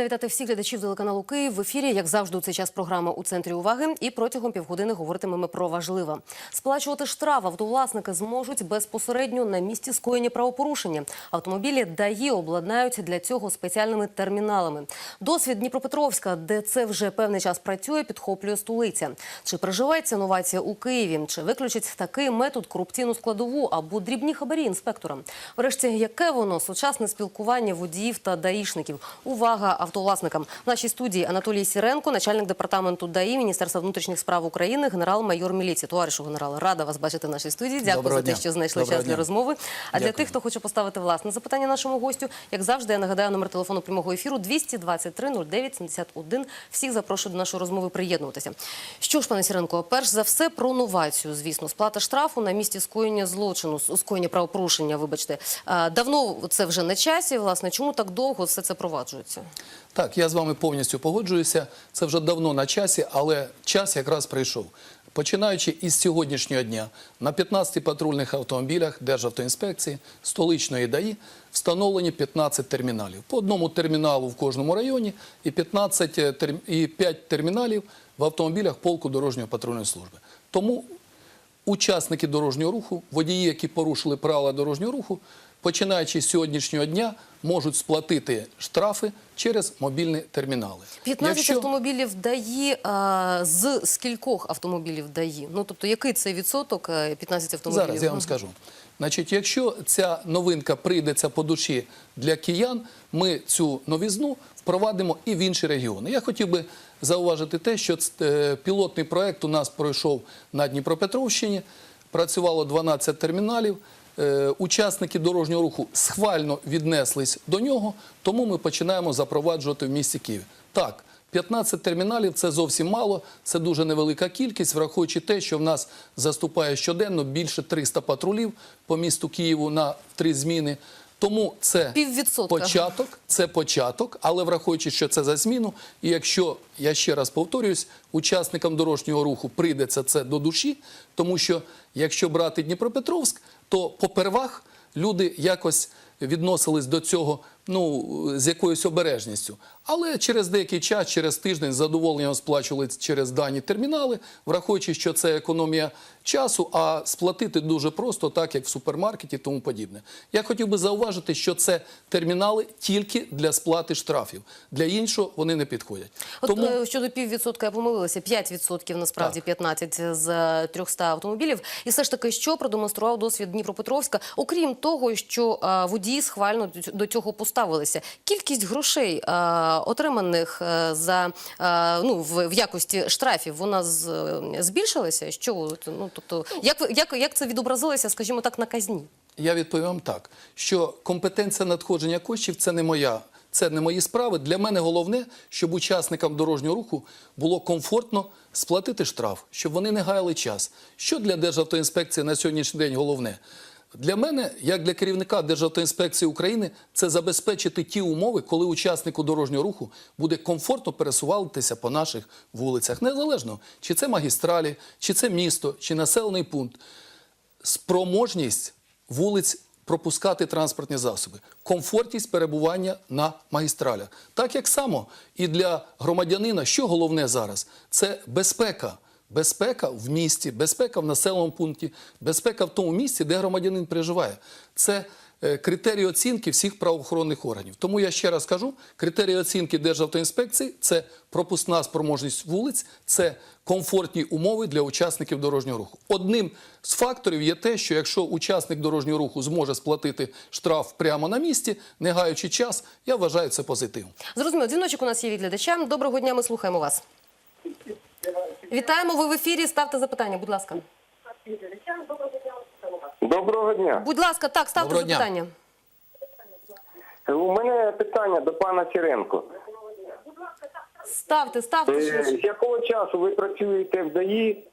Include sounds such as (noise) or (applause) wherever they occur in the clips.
Рада вітати всіх глядачів телеканалу Київ в ефірі. Як завжди, у цей час програма у центрі уваги. І протягом півгодини говоритимемо про важливе. Сплачувати штраф автовласники зможуть безпосередньо на місці скоєння правопорушення. Автомобілі ДАІ обладнають для цього спеціальними терміналами. Досвід Дніпропетровська, де це вже певний час працює, підхоплює столиця. Чи приживеться новація у Києві? Чи виключить такий метод корупційну складову або дрібні хабарі інспекторам? Врешті, яке воно сучасне спілкування водіїв та даїшників? Увага автовласникам. В нашій студії Анатолій Сіренко, начальник департаменту ДАІ Міністерства внутрішніх справ України, генерал-майор міліції. Товаришу генерал, рада вас бачити в нашій студії. Дякую Доброго за те, дня. що знайшли Доброго час для розмови. А для тих, хто хоче поставити власне запитання нашому гостю, як завжди, я нагадаю номер телефону прямого ефіру 223 09 71. Всіх запрошую до нашої розмови приєднуватися. Що ж, пане Сіренко, перш за все про новацію, звісно, сплата штрафу на місці скоєння злочину, скоєння правопорушення. Вибачте, давно це вже на часі. Власне, чому так довго все це проваджується? Так, я з вами повністю погоджуюся. Це вже давно на часі, але час якраз прийшов. Починаючи із сьогоднішнього дня на 15 патрульних автомобілях Державтоінспекції столичної ДАІ встановлені 15 терміналів. По одному терміналу в кожному районі і 15 і 5 терміналів в автомобілях полку дорожньої патрульної служби. Тому учасники дорожнього руху, водії, які порушили правила дорожнього руху, починаючи з сьогоднішнього дня, можуть сплатити штрафи через мобільні термінали. 15 Якщо- автомобілів ДАІ а, з скількох автомобілів ДАІ? Ну тобто, який це відсоток е, 15 автомобілів? Зараз я вам скажу. Значить, якщо ця новинка прийдеться по душі для киян, ми цю новізну впровадимо і в інші регіони. Я хотів би зауважити те, що е, пілотний проект у нас пройшов на Дніпропетровщині. Працювало 12 терміналів. Е, Учасники дорожнього руху схвально віднеслись до нього, тому ми починаємо запроваджувати в місті Києві. Так, 15 терміналів це зовсім мало, це дуже невелика кількість, враховуючи те, що в нас заступає щоденно більше 300 патрулів по місту Києву на три зміни. Тому це початок, це початок, але враховуючи, що це за зміну, і якщо я ще раз повторююсь, учасникам дорожнього руху прийдеться це до душі, тому що якщо брати Дніпропетровськ, то попервах люди якось відносились до цього ну, з якоюсь обережністю. Але через деякий час, через тиждень з задоволенням сплачували через дані термінали, враховуючи, що це економія часу, а сплатити дуже просто, так як в супермаркеті і тому подібне. Я хотів би зауважити, що це термінали тільки для сплати штрафів. Для іншого вони не підходять. От Тому е, щодо піввідсотка я помилилася, 5% насправді Так. 15 з е, 300 автомобілів. І все ж таки, що продемонстрував досвід Дніпропетровська, окрім того, що е, водії схвально до ць- до цього поставилися. Кількість грошей е, отриманих е, за е, ну в, якості штрафів, вона збільшилася. Що ну тобто, як як, як це відобразилося, скажімо так, на казні? Я відповім так, що компетенція надходження коштів це не моя. Це не мої справи. Для мене головне, щоб учасникам дорожнього руху було комфортно сплатити штраф, щоб вони не гаяли час. Що для Державтоінспекції на сьогоднішній день головне? Для мене, як для керівника Державтоінспекції України, це забезпечити ті умови, коли учаснику дорожнього руху буде комфортно пересуватися по наших вулицях, незалежно чи це магістралі, чи це місто, чи населений пункт спроможність вулиць пропускати транспортні засоби, комфортність перебування на магістралях. Так як само і для громадянина, що головне зараз, це безпека. Безпека в місті, безпека в населеному пункті, безпека в тому місці, де громадянин проживає. Це е, критерії оцінки всіх правоохоронних органів. Тому я ще раз кажу: критерії оцінки Державтоінспекції це пропускна спроможність вулиць, це комфортні умови для учасників дорожнього руху. Одним з факторів є те, що якщо учасник дорожнього руху зможе сплатити штраф прямо на місці, не гаючи час, я вважаю це позитивом. Зрозуміло, дзвіночок у нас є від глядача. Доброго дня, ми слухаємо вас. Вітаємо ви в ефірі. Ставте запитання, будь ласка. Доброго дня. Будь ласка, так, ставте Доброго дня. запитання. У мене питання до пана Сіренко. Ставте, ставте. Е, швидше. З якого часу ви працюєте в ДАІ?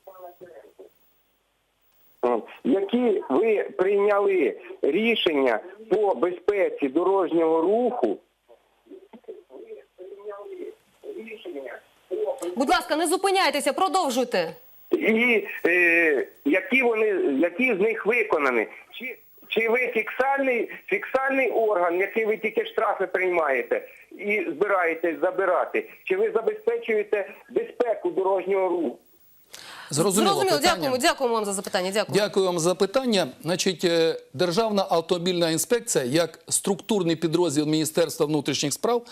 Які ви прийняли рішення по безпеці дорожнього руху? Будь ласка, не зупиняйтеся, продовжуйте. І е, які вони, які з них виконані? Чи, Чи ви фіксальний, фіксальний орган, який ви тільки штрафи приймаєте і збираєтесь забирати? Чи ви забезпечуєте безпеку дорожнього руху? Зрозуміло, Зрозуміло, дякуємо, дякуємо вам за запитання. Дякую. Дякую вам за питання. Значить, е, Державна автомобільна інспекція, як структурний підрозділ Міністерства внутрішніх справ,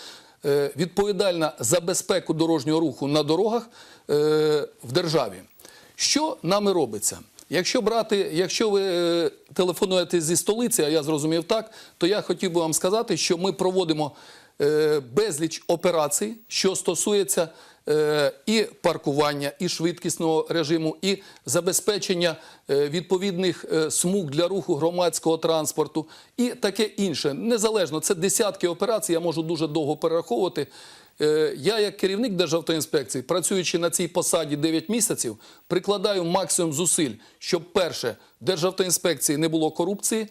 відповідальна за безпеку дорожнього руху на дорогах е, в державі. Що нами робиться? Якщо брати, якщо ви е, телефонуєте зі столиці, а я зрозумів так, то я хотів би вам сказати, що ми проводимо е, безліч операцій, що стосується е, і паркування, і швидкісного режиму, і забезпечення е, відповідних е, смуг для руху громадського транспорту, і таке інше. Незалежно, це десятки операцій, я можу дуже довго перераховувати. Е, Я, як керівник Державтоінспекції, працюючи на цій посаді 9 місяців, прикладаю максимум зусиль, щоб перше Державтоінспекції не було корупції.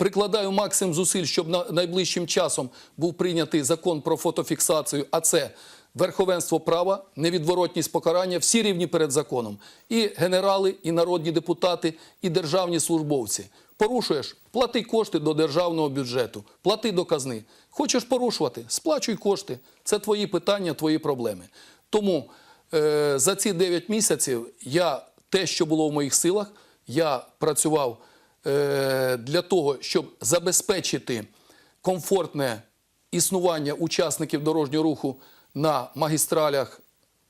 Прикладаю максимум зусиль, щоб на найближчим часом був прийнятий закон про фотофіксацію, а це верховенство права, невідворотність покарання, всі рівні перед законом. І генерали, і народні депутати, і державні службовці. Порушуєш, плати кошти до державного бюджету, плати до казни. Хочеш порушувати, сплачуй кошти. Це твої питання, твої проблеми. Тому е, за ці 9 місяців я те, що було в моїх силах, я працював для того, щоб забезпечити комфортне існування учасників дорожнього руху на магістралях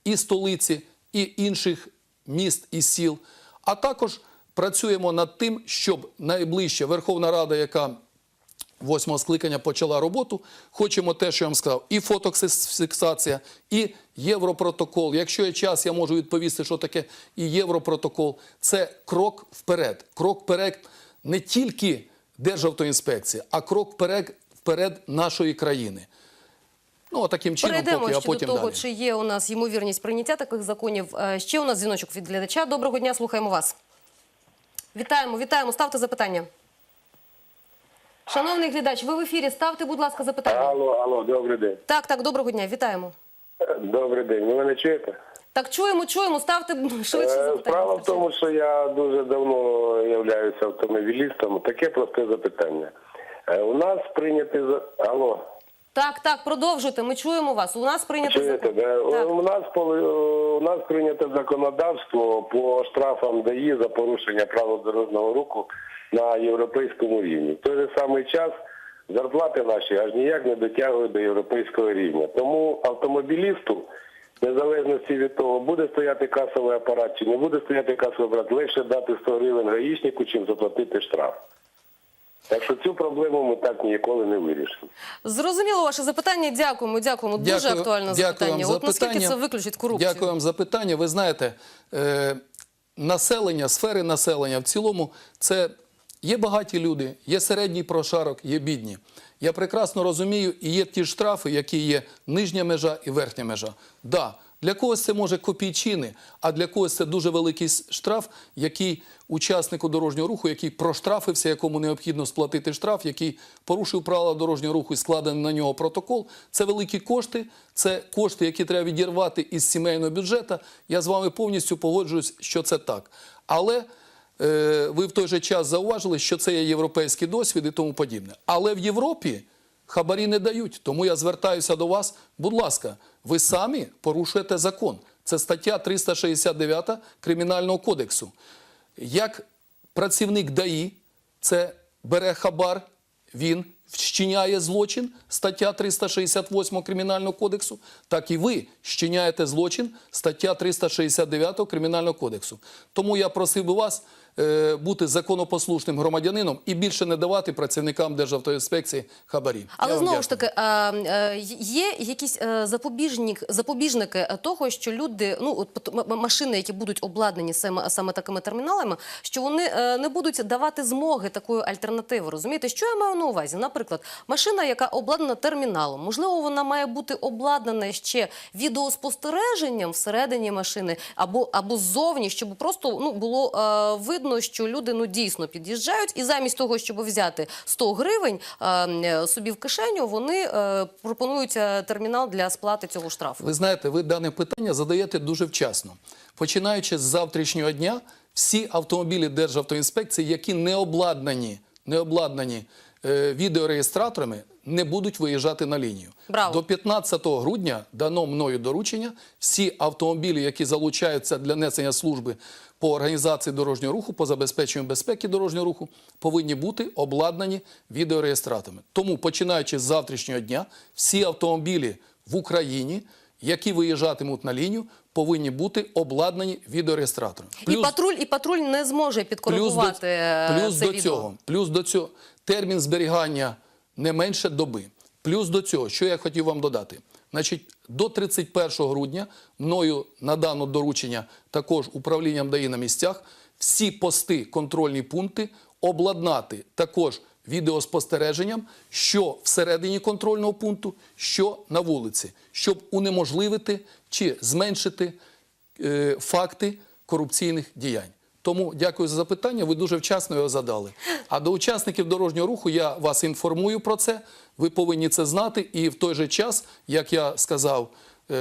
і столиці, і інших міст і сіл. А також працюємо над тим, щоб найближча Верховна Рада, яка восьмого скликання почала роботу. Хочемо те, що я вам сказав, і фотофіксація, і європротокол. Якщо є час, я можу відповісти, що таке і європротокол. Це крок вперед. Крок вперед не тільки Державтоінспекції, а крок вперед, вперед нашої країни. Ну, таким чином, Перейдемо поки, а ще потім до того, далі. чи є у нас ймовірність прийняття таких законів. Е, Ще у нас дзвіночок від глядача. Доброго дня, слухаємо вас. Вітаємо, вітаємо. Ставте запитання. Шановний глядач, ви в ефірі. Ставте, будь ласка, запитання. Алло, алло, добрий день. Так, так, доброго дня, вітаємо. Добрий день. Ви мене чуєте? Так, чуємо, чуємо. Ставте (laughs) швидше Е, запитання. Справа в тому, що я дуже давно являюся автомобілістом. Таке просте запитання. Е, У нас прийняти за алло. Так, так, продовжуйте. Ми чуємо вас. У нас прийнято закон. да? Так. у нас у нас прийнято законодавство по штрафам ДАІ за порушення правил дорожнього руху на європейському рівні. В той же самий час зарплати наші аж ніяк не дотягують до європейського рівня. Тому автомобілісту, незалежності від того, буде стояти касовий апарат чи не буде стояти касовий апарат, легше дати 100 гривень гаїчнику, чим заплатити штраф. Так що цю проблему ми так ніколи не вирішимо. Зрозуміло ваше запитання. Дякуємо, дякуємо. Дуже Дякую- актуальне дякую запитання. вам От наскільки це виключить корупцію? Дякую вам за питання. Ви знаєте, е, населення, сфери населення в цілому це є багаті люди, є середній прошарок, є бідні. Я прекрасно розумію, і є ті штрафи, які є нижня межа і верхня межа. Да, для когось це може копійчини, а для когось це дуже великий штраф, який учаснику дорожнього руху, який проштрафився, якому необхідно сплатити штраф, який порушив правила дорожнього руху і складений на нього протокол. Це великі кошти, це кошти, які треба відірвати із сімейного бюджету. Я з вами повністю погоджуюсь, що це так. Але ви в той же час зауважили, що це є європейський досвід і тому подібне. Але в Європі хабарі не дають. Тому я звертаюся до вас. Будь ласка, ви самі порушуєте закон. Це стаття 369 Кримінального кодексу. Як працівник ДАІ, це бере хабар, він вчиняє злочин, стаття 368 Кримінального кодексу, так і ви вчиняєте злочин, стаття 369 Кримінального кодексу. Тому я просив би вас е, бути законопослушним громадянином і більше не давати працівникам Державтоінспекції хабарі. Але знову ж таки, е, є якісь е, запобіжник, запобіжники того, що люди, ну от машини, які будуть обладнані саме, саме такими терміналами, що вони е, не будуть давати змоги такої альтернативи. Розумієте, що я маю на увазі? Наприклад, машина, яка обладнана терміналом, можливо, вона має бути обладнана ще відеоспостереженням всередині машини або або ззовні, щоб просто ну було е, видно, що люди ну дійсно під'їжджають, і замість того, щоб взяти 100 гривень е, собі в кишеню, вони е, пропонують термінал для сплати цього штрафу. Ви знаєте, ви дане питання задаєте дуже вчасно. Починаючи з завтрашнього дня, всі автомобілі Державтоінспекції, які не обладнані, не обладнані е, відеореєстраторами, не будуть виїжджати на лінію. Браво. До 15 грудня дано мною доручення. Всі автомобілі, які залучаються для несення служби по організації дорожнього руху, по забезпеченню безпеки дорожнього руху, повинні бути обладнані відеореєстраторами. Тому, починаючи з завтрашнього дня, всі автомобілі в Україні, які виїжджатимуть на лінію, повинні бути обладнані відеореєстраторами. І патруль, і патруль не зможе підкоригувати е, плюс це до відео. цього, плюс до цього термін зберігання не менше доби. Плюс до цього, що я хотів вам додати. Значить, до 31 грудня мною надано доручення також управлінням ДАІ на місцях всі пости, контрольні пункти обладнати також відеоспостереженням, що всередині контрольного пункту, що на вулиці, щоб унеможливити чи зменшити е, факти корупційних діянь. Тому дякую за запитання. Ви дуже вчасно його задали. А до учасників дорожнього руху я вас інформую про це. Ви повинні це знати. І в той же час, як я сказав е,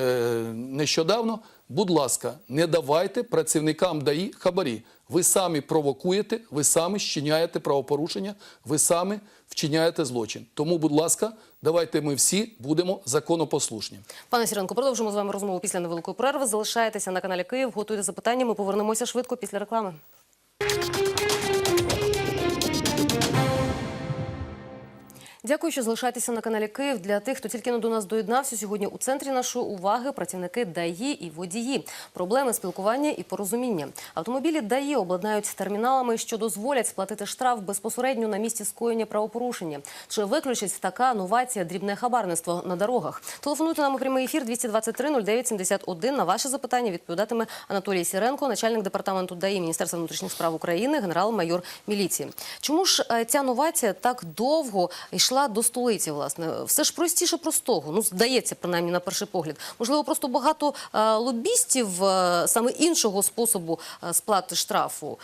нещодавно, будь ласка, не давайте працівникам ДАІ хабарі. Ви самі провокуєте, ви самі щиняєте правопорушення, ви самі вчиняєте злочин. Тому, будь ласка, давайте ми всі будемо законопослушні. Пане Сіренко, продовжимо з вами розмову після невеликої перерви. Залишайтеся на каналі Київ, готуйте запитання. Ми повернемося швидко після реклами. Дякую, що залишаєтеся на каналі Київ. Для тих, хто тільки не до нас доєднався, сьогодні у центрі нашої уваги працівники ДАІ і водії. Проблеми спілкування і порозуміння. Автомобілі ДАІ обладнають терміналами, що дозволять сплатити штраф безпосередньо на місці скоєння правопорушення. Чи виключить така новація дрібне хабарництво на дорогах? Телефонуйте нам у прямий ефір 223 09 71. На ваші запитання відповідатиме Анатолій Сіренко, начальник департаменту ДАІ Міністерства внутрішніх справ України, генерал-майор міліції. Чому ж е, ця новація так довго йшла до столиці? Власне, все ж простіше простого. Ну здається, принаймні на перший погляд. Можливо, просто багато е, лобістів е, саме іншого способу е, сплати штрафу,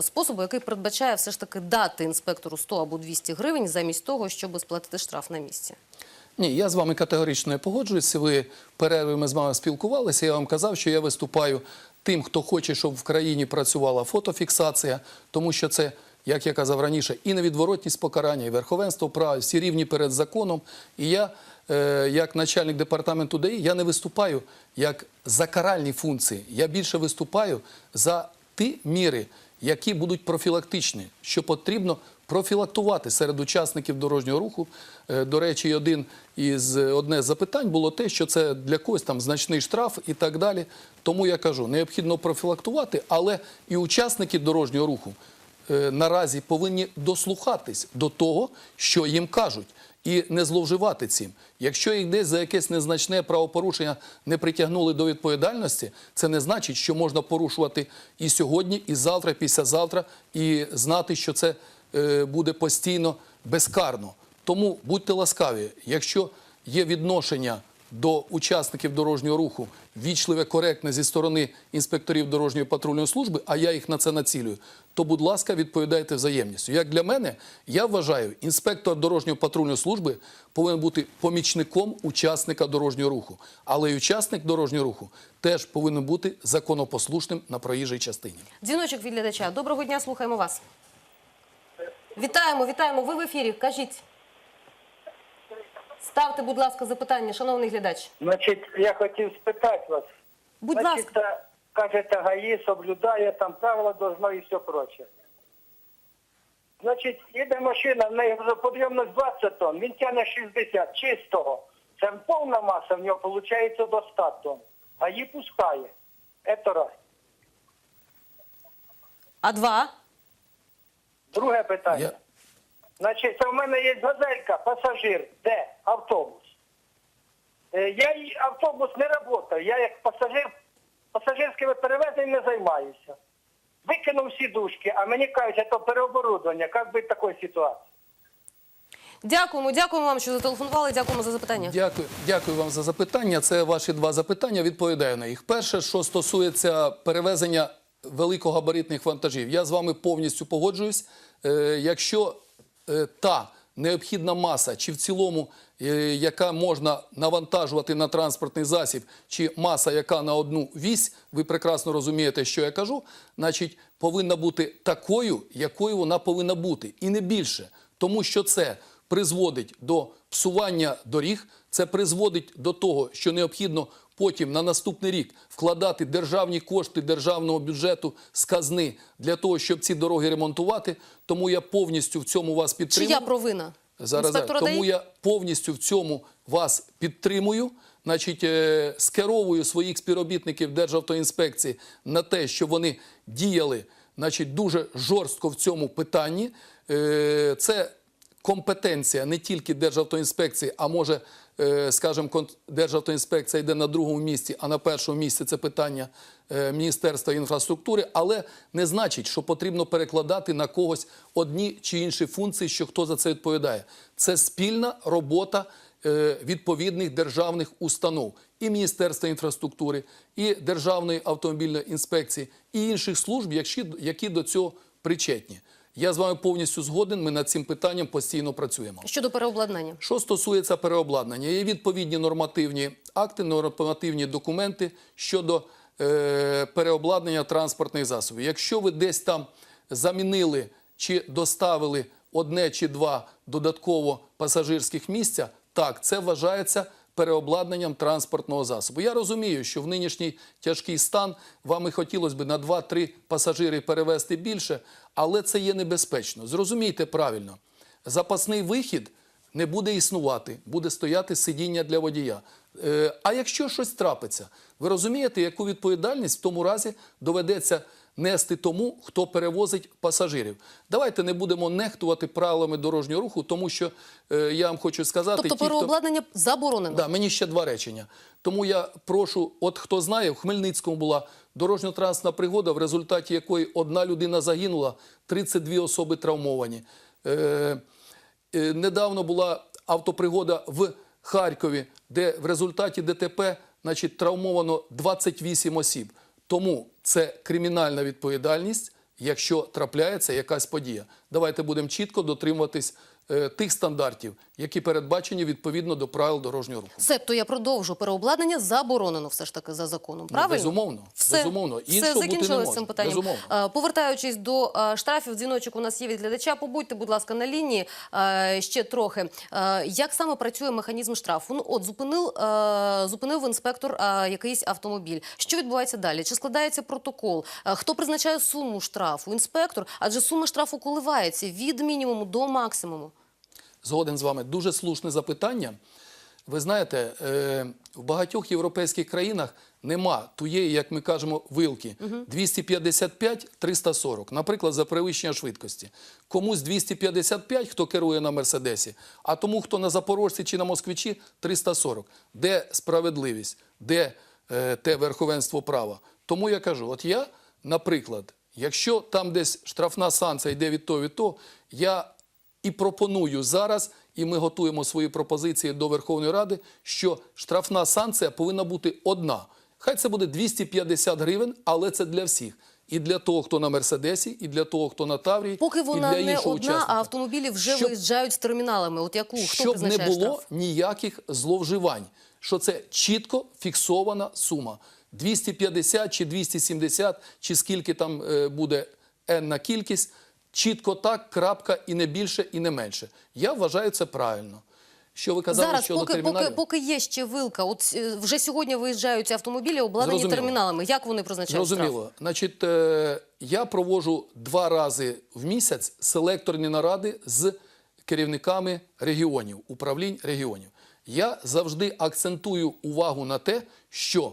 способу, який передбачає все ж таки дати інспектору 100 або 200 гривень замість того, щоб сплатити штраф на місці. Ні, я з вами категорично не погоджуюся. Ви перерви ми з вами спілкувалися. Я вам казав, що я виступаю тим, хто хоче, щоб в країні працювала фотофіксація, тому що це, як я казав раніше, і невідворотність покарання, і верховенство права, всі рівні перед законом. І я, е, як начальник департаменту ДАІ, я не виступаю як за каральні функції. Я більше виступаю за ті міри, які будуть профілактичні, що потрібно профілактувати серед учасників дорожнього руху. Е, До речі, один із одне з запитань було те, що це для когось там значний штраф і так далі. Тому я кажу, необхідно профілактувати, але і учасники дорожнього руху наразі повинні дослухатись до того, що їм кажуть. І не зловживати цим. Якщо їх десь за якесь незначне правопорушення не притягнули до відповідальності, це не значить, що можна порушувати і сьогодні, і завтра, і післязавтра, і знати, що це е, буде постійно безкарно. Тому будьте ласкаві, якщо є відношення до учасників дорожнього руху вічливе, коректне зі сторони інспекторів дорожньої патрульної служби, а я їх на це націлюю, то, будь ласка, відповідайте взаємністю. Як для мене, я вважаю, інспектор дорожньої патрульної служби повинен бути помічником учасника дорожнього руху. Але й учасник дорожнього руху теж повинен бути законопослушним на проїжджій частині. Дзвіночок від глядача. Доброго дня, слухаємо вас. Вітаємо, вітаємо. Ви в ефірі. Кажіть. Ставте, будь ласка, запитання, шановний глядач. Значить, я хотів спитати вас. Будь Значить, ласка. та, кажете, ГАІ соблюдає там правила должно і все проче. Значить, їде машина, в неї вже подйомність 20 тонн, він тягне 60 чистого. Це повна маса, в нього виходить до 100 тонн. ГАІ пускає. Це раз. А два? Друге питання. Я- Значить, це в мене є газелька, пасажир, де автобус. Е, Я автобус не працюю, я як пасажир пасажирськими перевезеннями не займаюся. Викинув сідушки, а мені кажуть, це переоборудовання. Як бути в такій ситуації? Дякуємо, дякуємо вам, що зателефонували. Дякуємо за запитання. Дякую, дякую вам за запитання. Це ваші два запитання. Відповідаю на їх. Перше, що стосується перевезення великогабаритних вантажів, я з вами повністю погоджуюсь. Е, якщо та необхідна маса, чи в цілому, е, яка можна навантажувати на транспортний засіб, чи маса, яка на одну вісь, ви прекрасно розумієте, що я кажу, значить, повинна бути такою, якою вона повинна бути, і не більше. Тому що це призводить до псування доріг, це призводить до того, що необхідно потім на наступний рік вкладати державні кошти державного бюджету з казни для того, щоб ці дороги ремонтувати. Тому я повністю в цьому вас підтримую. Чия провина? Зараз, Інспектора тому я повністю в цьому вас підтримую. Значить, е, скеровую своїх співробітників Державтоінспекції на те, що вони діяли значить, дуже жорстко в цьому питанні. Е, Це компетенція не тільки Державтоінспекції, а може, скажімо, кон- Державтоінспекція йде на другому місці, а на першому місці це питання е, Міністерства інфраструктури, але не значить, що потрібно перекладати на когось одні чи інші функції, що хто за це відповідає. Це спільна робота е, відповідних державних установ і Міністерства інфраструктури, і Державної автомобільної інспекції, і інших служб, які до цього причетні. Я з вами повністю згоден. Ми над цим питанням постійно працюємо. Щодо переобладнання. Що стосується переобладнання, є відповідні нормативні акти, нормативні документи щодо е, переобладнання транспортних засобів. Якщо ви десь там замінили чи доставили одне чи два додатково пасажирських місця, так, це вважається переобладнанням транспортного засобу. Я розумію, що в нинішній тяжкий стан вам і хотілося б на 2-3 пасажири перевезти більше, але це є небезпечно. Зрозумійте правильно, запасний вихід не буде існувати, буде стояти сидіння для водія. Е, а якщо щось трапиться, ви розумієте, яку відповідальність в тому разі доведеться нести тому, хто перевозить пасажирів. Давайте не будемо нехтувати правилами дорожнього руху, тому що е, я вам хочу сказати, Тобто ті, хто... заборонено. Да, мені ще два речення. Тому я прошу, от хто знає, в Хмельницькому була дорожньо-транспортна пригода, в результаті якої одна людина загинула, 32 особи травмовані. Е, е, недавно була автопригода в Харкові, де в результаті ДТП значить, травмовано 28 осіб. Тому це кримінальна відповідальність, якщо трапляється якась подія. Давайте будемо чітко дотримуватись е, тих стандартів, які передбачені відповідно до правил дорожнього руху. Себто я продовжу переобладнання заборонено все ж таки за законом. Правильно? Ну, безумовно, Все, безумовно. все Іншого бути не закінчили з може. цим питанням. Безумовно. Е, Повертаючись до е, штрафів, дзвіночок у нас є від глядача. Побудьте, будь ласка, на лінії е, ще трохи. Як саме працює механізм штрафу? Ну, от зупинив, зупинив інспектор якийсь автомобіль. Що відбувається далі? Чи складається протокол? Хто призначає суму штрафу? Інспектор, адже сума штрафу коливається від мінімуму до максимуму. Згоден з вами. Дуже слушне запитання. Ви знаєте, е, в багатьох європейських країнах нема тієї, як ми кажемо, вилки 255-340, наприклад, за перевищення швидкості. Комусь 255, хто керує на Мерседесі, а тому, хто на Запорожці чи на Москвичі, 340. Де справедливість, де е, те верховенство права? Тому я кажу, от я, наприклад, якщо там десь штрафна санкція йде від того, від того, я і пропоную зараз, і ми готуємо свої пропозиції до Верховної Ради, що штрафна санкція повинна бути одна. Хай це буде 250 гривень, але це для всіх. І для того, хто на Мерседесі, і для того, хто на Таврії, Поки і вона для не одна, учасника. а автомобілі вже Щоб- виїжджають з терміналами. От яку хто щоб не було штраф? ніяких зловживань, що це чітко фіксована сума. 250 чи 270, чи скільки там е, буде енна кількість, чітко так, крапка, і не більше, і не менше. Я вважаю це правильно. Що ви казали Зараз, щодо поки, терміналів? поки, поки є ще вилка, от е, вже сьогодні виїжджають автомобілі, обладнані Зрозуміло. терміналами. Як вони призначають штраф? Зрозуміло. Значить, е, я проводжу два рази в місяць селекторні наради з керівниками регіонів, управлінь регіонів. Я завжди акцентую увагу на те, що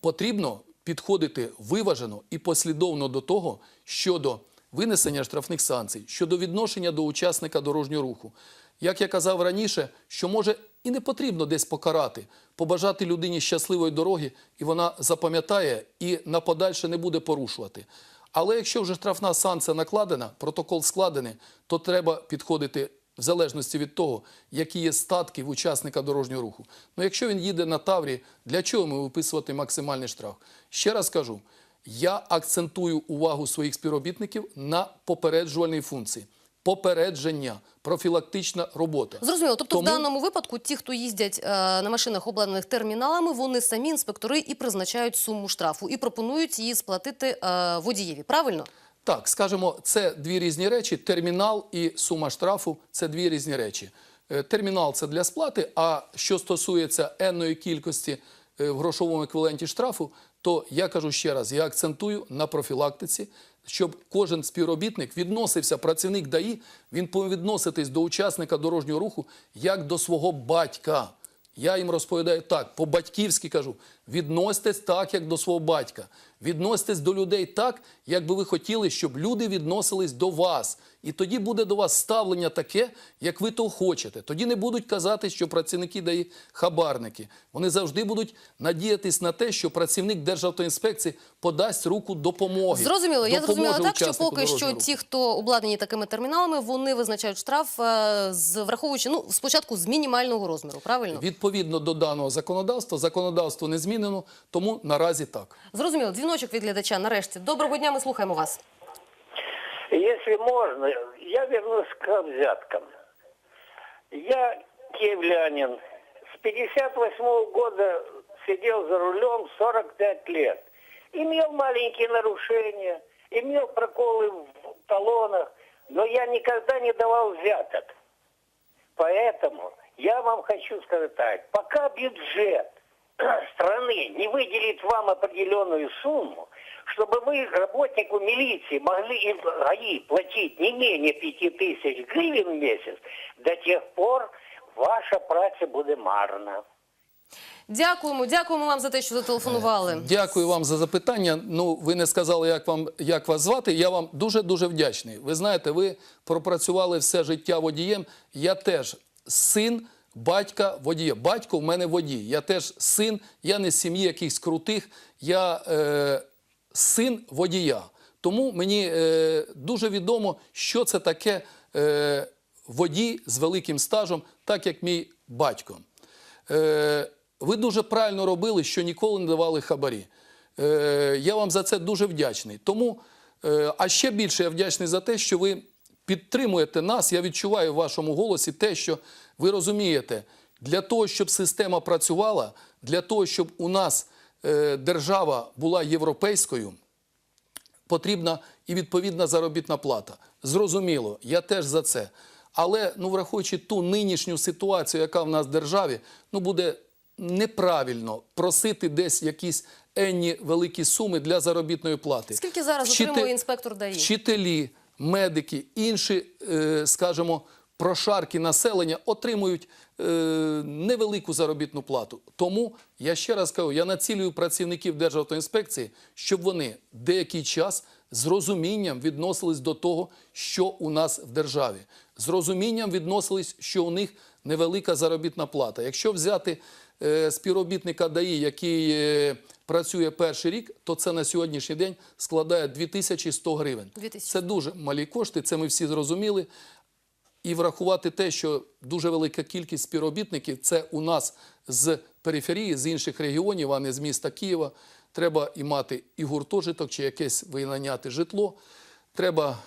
потрібно підходити виважено і послідовно до того щодо винесення штрафних санкцій, щодо відношення до учасника дорожнього руху. Як я казав раніше, що може і не потрібно десь покарати, побажати людині щасливої дороги, і вона запам'ятає і на подальше не буде порушувати. Але якщо вже штрафна санкція накладена, протокол складений, то треба підходити в залежності від того, які є статки в учасника дорожнього руху. Ну, якщо він їде на Таврі, для чого йому виписувати максимальний штраф? Ще раз кажу, я акцентую увагу своїх співробітників на попереджувальній функції. попередження, профілактична робота. Зрозуміло. Тобто, Тому- в даному випадку, ті, хто їздять е, на машинах, обладнаних терміналами, вони самі інспектори і призначають суму штрафу і пропонують її сплатити е, водієві. Правильно? Так, скажімо, це дві різні речі. Термінал і сума штрафу це дві різні речі. Е, Термінал це для сплати. А що стосується енної кількості е, в грошовому еквіваленті штрафу, то я кажу ще раз: я акцентую на профілактиці, щоб кожен співробітник відносився, працівник ДАІ, він повинен відноситись до учасника дорожнього руху як до свого батька. Я їм розповідаю так, по-батьківськи кажу: відносьтесь так, як до свого батька. Відносьтесь до людей так, як би ви хотіли, щоб люди відносились до вас. І тоді буде до вас ставлення таке, як ви того хочете. Тоді не будуть казати, що працівники дають хабарники. Вони завжди будуть надіятись на те, що працівник Державтоінспекції подасть руку допомоги. Зрозуміло. Я зрозуміла так, що поки що дорожнього ті, хто обладнані такими терміналами, вони визначають штраф, е, з враховуючи ну спочатку з мінімального розміру. Правильно? Відповідно до даного законодавства, законодавство не змінено, тому наразі так. Зрозуміло. Дзвіночок від глядача. Нарешті. Доброго дня. Ми слухаємо вас. Если можно, я вернусь к взяткам. Я киевлянин. С 58 года сидел за рулем 45 лет. Имел маленькие нарушения, имел проколы в талонах, но я никогда не давал взяток. Поэтому я вам хочу сказать так. Пока бюджет (clears throat) страны не выделит вам определенную сумму, чтобы вы работнику милиции могли и ГАИ платить не менее 5 тысяч гривен в месяц, до тех пор ваша праця буде марна. Дякуємо, дякуємо вам за те, що зателефонували. Дякую вам за запитання. Ну, ви не сказали, як вам як вас звати. Я вам дуже дуже вдячний. Ви знаєте, ви пропрацювали все життя водієм. Я теж син батька водія. Батько в мене водій. Я теж син. Я не з сім'ї якихось крутих. Я е, син водія. Тому мені е, дуже відомо, що це таке е, водій з великим стажем, так як мій батько. Е, ви дуже правильно робили, що ніколи не давали хабарі. Е, я вам за це дуже вдячний. Тому, е, а ще більше я вдячний за те, що ви підтримуєте нас. Я відчуваю в вашому голосі те, що ви розумієте, для того, щоб система працювала, для того, щоб у нас е, держава була європейською, потрібна і відповідна заробітна плата. Зрозуміло, я теж за це. Але ну, враховуючи ту нинішню ситуацію, яка в нас в державі, ну буде неправильно просити десь якісь енні великі суми для заробітної плати. Скільки зараз Вчити- отримує інспектор ДАІ? Вчителі, медики, інші, е, скажімо, прошарки населення отримують е, невелику заробітну плату. Тому я ще раз кажу, я націлюю працівників Державтоінспекції, щоб вони деякий час з розумінням відносились до того, що у нас в державі. З розумінням відносились, що у них невелика заробітна плата. Якщо взяти е, співробітника ДАІ, який е, працює перший рік, то це на сьогоднішній день складає 2100 гривень. 2100. Це дуже малі кошти, це ми всі зрозуміли. І врахувати те, що дуже велика кількість співробітників це у нас з периферії, з інших регіонів, а не з міста Києва. Треба і мати і гуртожиток, чи якесь винайняти житло. Треба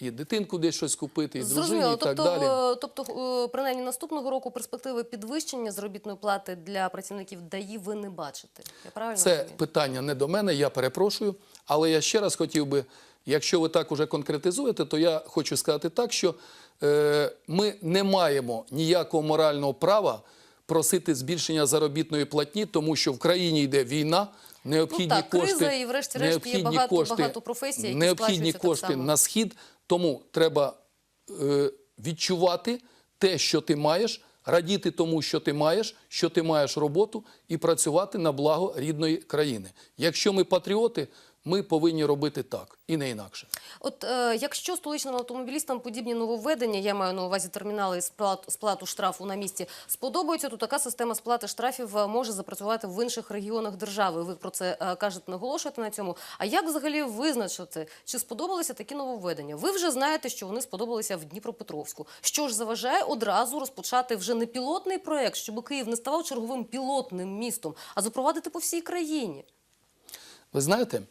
і дитинку десь щось купити, і дружині, Зрозуміло. і так Тобто, далі. е, тобто, е, принаймні наступного року перспективи підвищення заробітної плати для працівників ДАІ ви не бачите. Я правильно Це розумію? питання не до мене, я перепрошую. Але я ще раз хотів би, якщо ви так уже конкретизуєте, то я хочу сказати так, що е, ми не маємо ніякого морального права просити збільшення заробітної платні, тому що в країні йде війна. Необхідні Ну так, криза і врешті-решт є багато- кошти, багато професій, які необхідні так кошти само. на схід. Тому треба е, відчувати те, що ти маєш, радіти тому, що ти маєш, що ти маєш роботу, і працювати на благо рідної країни. Якщо ми патріоти, ми повинні робити так і не інакше. От е, якщо столичним автомобілістам подібні нововведення, я маю на увазі термінали і сплат, сплату штрафу на місці, сподобаються, то така система сплати штрафів е, може запрацювати в інших регіонах держави. Ви про це е, кажете, наголошуєте на цьому. А як взагалі визначити, чи сподобалися такі нововведення? Ви вже знаєте, що вони сподобалися в Дніпропетровську. Що ж заважає одразу розпочати вже не пілотний проект, щоб Київ не ставав черговим пілотним містом, а запровадити по всій країні? Ви знаєте,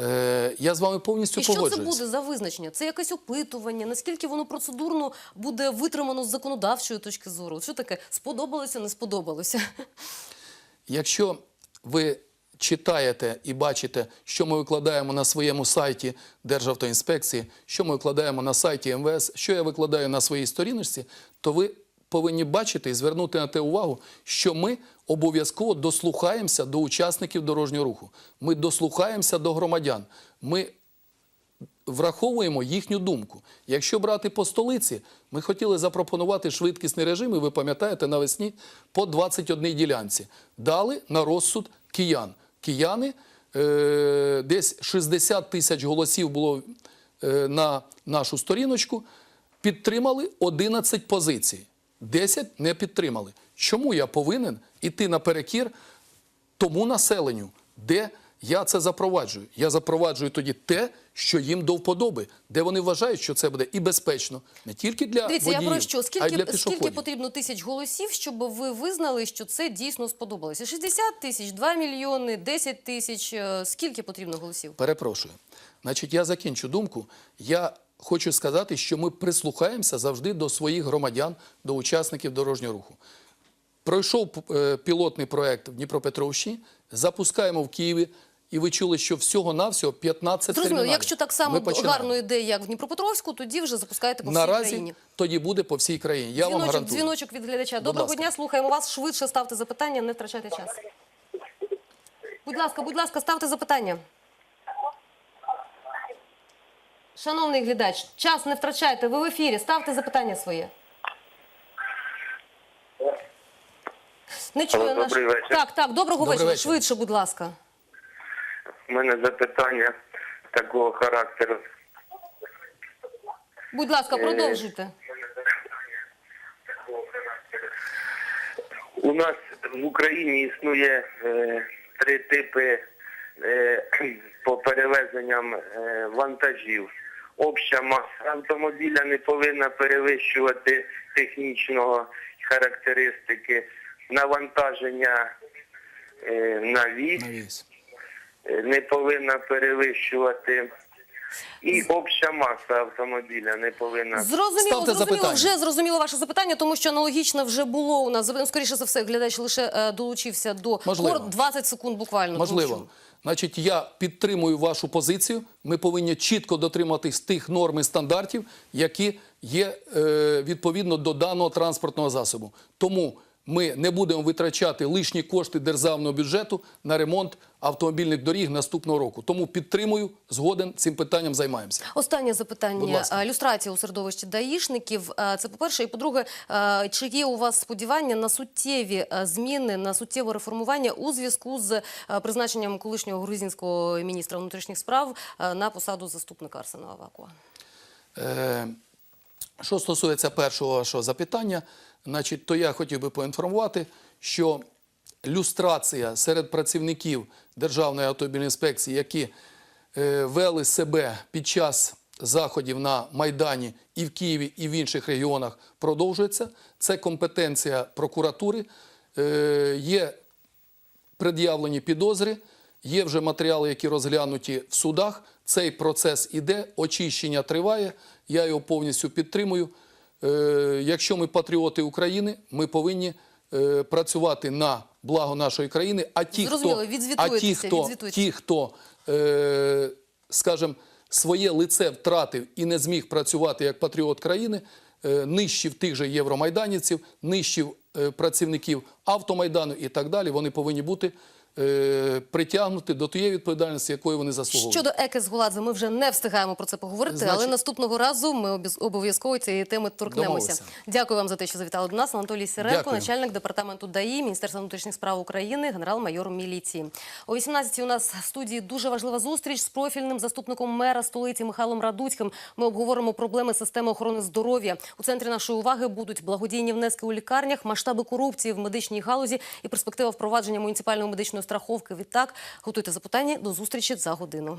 Е, я з вами повністю І що це погоджуюсь. буде за визначення? Це якесь опитування? Наскільки воно процедурно буде витримано з законодавчої точки зору? От Що таке сподобалося, не сподобалося? Якщо ви читаєте і бачите, що ми викладаємо на своєму сайті Державтоінспекції, що ми викладаємо на сайті МВС, що я викладаю на своїй сторіночці, то ви повинні бачити і звернути на те увагу, що ми обов'язково дослухаємося до учасників дорожнього руху. Ми дослухаємося до громадян. Ми враховуємо їхню думку. Якщо брати по столиці, ми хотіли запропонувати швидкісний режим, і ви пам'ятаєте, навесні по 21 ділянці. Дали на розсуд киян. Кияни е, десь 60 тисяч голосів було е, на нашу сторіночку, підтримали 11 позицій. 10 не підтримали. Чому я повинен іти наперекір тому населенню, де я це запроваджую. Я запроваджую тоді те, що їм до вподоби, де вони вважають, що це буде і безпечно не тільки для Дивіться, водіїв, я про що? а й для Скільки, пішоходів. скільки потрібно тисяч голосів, щоб ви визнали, що це дійсно сподобалося? 60 тисяч, 2 мільйони, 10 тисяч. Е, Скільки потрібно голосів? Перепрошую. Значить, я закінчу думку. Я хочу сказати, що ми прислухаємося завжди до своїх громадян, до учасників дорожнього руху. Пройшов е, пілотний проект в Дніпропетровщині, запускаємо в Києві, і ви чули, що всього-навсього 15 Зрозуміло, терміналів. якщо так само гарно йде, як в Дніпропетровську, тоді вже запускаєте по всій Наразі країні. тоді буде по всій країні. Я вам дзвіночок, гарантую. дзвіночок від глядача. Будь Доброго ласка. дня, слухаємо вас. Швидше ставте запитання, не втрачайте час. Будь ласка, будь ласка, ставте запитання. Шановний глядач, час не втрачайте. Ви в ефірі. Ставте запитання своє. Не чую Алло, наш... добрий вечір. Так, так, доброго Добрий вечора. вечір. Швидше, будь ласка. У мене запитання такого характеру. Будь ласка, Е, продовжуйте. У нас в Україні існує е, три типи е, (clears throat) по перевезенням е, вантажів. Обща маса автомобіля не повинна перевищувати технічного характеристики, навантаження е, на вісь е, не повинна перевищувати. І обща маса автомобіля не повинна Зрозуміло, Ставте зрозуміло, запитання. вже зрозуміло ваше запитання, тому що аналогічно вже було у нас. Ну, Скоріше за все, глядач лише е, долучився до Можливо. 20 секунд буквально. тому Можливо. що- Значить, я підтримую вашу позицію. Ми повинні чітко дотриматись тих норм і стандартів, які є е, відповідно до даного транспортного засобу. Тому ми не будемо витрачати лишні кошти державного бюджету на ремонт автомобільних доріг наступного року. Тому підтримую, згоден цим питанням займаємося. Останнє запитання. Люстрація у середовищі даїшників. Це по-перше. І по-друге, чи є у вас сподівання на суттєві зміни, на суттєве реформування у зв'язку з призначенням колишнього грузинського міністра внутрішніх справ на посаду заступника Арсена Авакова? Е, Що стосується першого вашого запитання, значить, то я хотів би поінформувати, що люстрація серед працівників Державної автомобільної які е, вели себе під час заходів на Майдані і в Києві, і в інших регіонах, продовжується. Це компетенція прокуратури. Е, Є пред'явлені підозри, є вже матеріали, які розглянуті в судах. Цей процес іде, очищення триває. Я його повністю підтримую. Е, якщо ми патріоти України, ми повинні е, працювати на благо нашої країни. А ті, Зрозуміло, хто, а ті, хто, ті, хто е, скажімо, своє лице втратив і не зміг працювати як патріот країни, нищив тих же євромайданівців, нищив працівників автомайдану і так далі, вони повинні бути е, притягнуті до тієї відповідальності, якої вони заслуговують. Щодо Екес Гуладзе, ми вже не встигаємо про це поговорити, Значить- але наступного разу ми обов'язково цієї теми торкнемося. Домовилися. Дякую вам за те, що завітали до нас. Анатолій Сіренко, Дякую. начальник департаменту ДАІ, Міністерства внутрішніх справ України, генерал-майор міліції. О 18-й у нас в студії дуже важлива зустріч з профільним заступником мера столиці Михайлом Радуцьким. Ми обговоримо проблеми системи охорони здоров'я. У центрі нашої уваги будуть благодійні внески у лікарнях, масштаби корупції в медичній галузі і перспектива впровадження муніципальної медичної страховки. Відтак готуйте запитання до зустрічі за годину.